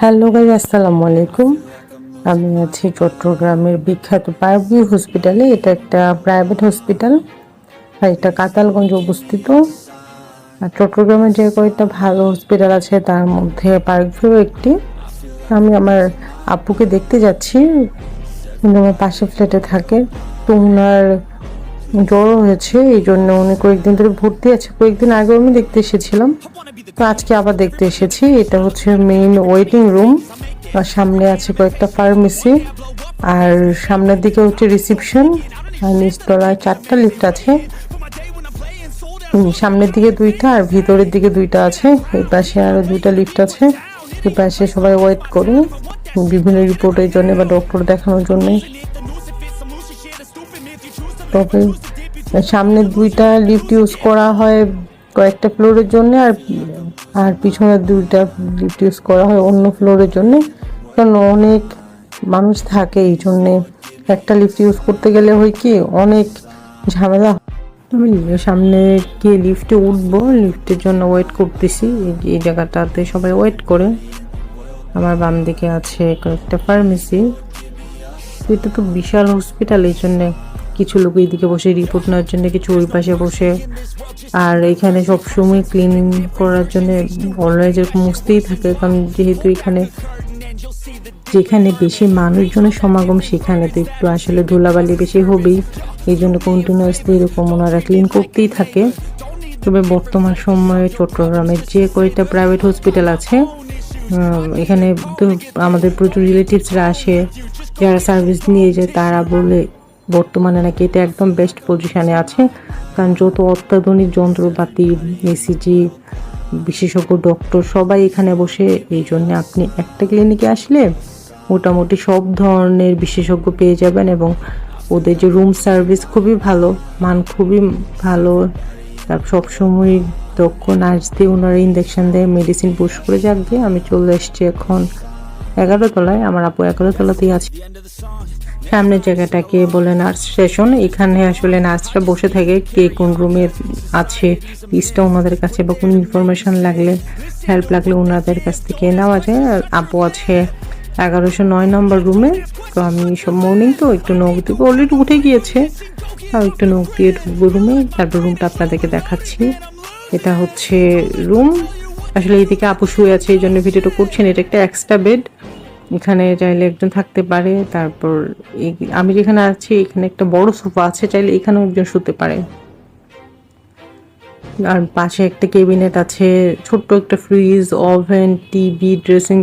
Hello ভাই আসসালামু আলাইকুম। আমি আছি চট্টগ্রামের বিখ্যাত পারভিউ হসপিটালে। এটা একটা প্রাইভেট হসপিটাল। আর এটা কাতালগঞ্জ অবস্থিত। আর চট্টগ্রামের যে কয়েকটা ভালো হসপিটাল আছে, তার মধ্যে পার্কভিউ একটি। আমি আমার আপুকে দেখতে যাচ্ছি। আমার পাশে ফ্ল্যাটে থাকে। তো ওনার জ্বর হয়েছে, এই জন্য উনি কয়েকদিন ধরে ভর্তি আছে। কয়েকদিন আগেও আমি দেখতে এসেছিলাম। তো আজকে আবার দেখতে এসেছি। এটা হচ্ছে মেইন ওয়েটিং রুম আর সামনে আছে কয়েকটা ফার্মেসি আর সামনের দিকে হচ্ছে রিসিপশন আর নিচতলায় চারটা লিফট আছে। সামনের দিকে দুইটা আর ভিতরের দিকে দুইটা আছে। এই পাশে আরও দুইটা লিফট আছে। এই পাশে সবাই ওয়েট করে বিভিন্ন রিপোর্টের জন্য বা ডক্টর দেখানোর জন্য। তবে সামনে দুইটা লিফট ইউজ করা হয় কয়েকটা ফ্লোরের জন্য আর আর পিছনের দুইটা লিফট ইউজ করা হয় অন্য ফ্লোরের জন্য। কারণ অনেক মানুষ থাকে এই জন্যে। একটা লিফট ইউজ করতে গেলে হয় কি, অনেক ঝামেলা। আমি সামনে গিয়ে লিফটে উঠবো লিফটের জন্য ওয়েট করতেছি। এই জায়গাটাতে সবাই ওয়েট করে। আমার বাম দিকে আছে কয়েকটা ফার্মেসি এটা তো বিশাল হসপিটাল, এই জন্য কিছু লোক এইদিকে বসে রিপোর্ট নেওয়ার জন্য, কিছু ওই পাশে বসে। আর এখানে সবসময় ক্লিনিং করার জন্য অলওয়েজ এরকম মুছতেই থাকে, কারণ যেহেতু এখানে যেখানে বেশি মানুষজনের সমাগম সেখানে তো একটু আসলে ধুলাবালি বেশি হবেই। এই জন্য কন্টিনিউয়াসলি এরকম ওনারা ক্লিন করতেই থাকে। তবে বর্তমান সময়ে চট্টগ্রামের যে কয়টা প্রাইভেট হসপিটাল আছে এখানে তো আমাদের প্রচুর রিলেটিভসরা আসে। যারা সার্ভিস নিয়ে যায় তারা বলে বর্তমানে নাকি এটা একদম বেস্ট পজিশানে আছে। কারণ যত অত্যাধুনিক যন্ত্রপাতি এসিজি বিশেষজ্ঞ ডক্টর সবাই এখানে বসে এই জন্য আপনি একটা ক্লিনিকে আসলে মোটামুটি সব ধরনের বিশেষজ্ঞ পেয়ে যাবেন এবং ওদের যে রুম সার্ভিস খুবই ভালো, মান খুবই ভালো। সবসময় দক্ষ নার্স দিয়ে ওনারা ইঞ্জেকশন দেয় মেডিসিন পুশ করে যাক দিয়ে আমি চলে এসেছি এখন। এগারো তলায়, আমার আপু এগারো তলাতেই আছে। সামনের জায়গাটাকে বলে নার্স স্টেশন? এখানে আসলে নার্সরা বসে থাকে কে কোন রুমে আছে, লিস্টটা ওনাদের কাছে বা কোনো ইনফরমেশন লাগলে হেল্প লাগলে ওনাদের কাছ থেকে নেওয়া যায়। আর আপু আছে এগারোশো নয় নম্বর রুমে, তো আমি সব মর্নিং তো একটু নখ দিব অলরেডি উঠে গিয়েছে। আর একটু নখ দিয়ে ঢুকবো রুমে, তারপর রুমটা আপনাদেরকে দেখাচ্ছি। এটা হচ্ছে রুম আসলে এদিকে আপু শুয়ে আছে, এই জন্য ভিডিওটা করছেন, এটা একটা এক্সট্রা বেড এখানে চাইলে একজন থাকতে পারে, তারপর আমি যেখানে আছি, এখানে একটা বড় সোফা আছে, চাইলে এখানেও একজন শুতে পারে। আর পাশে একটা কেবিনেট আছে, ছোট্ট একটা ফ্রিজ, ওভেন, টিভি, ড্রেসিং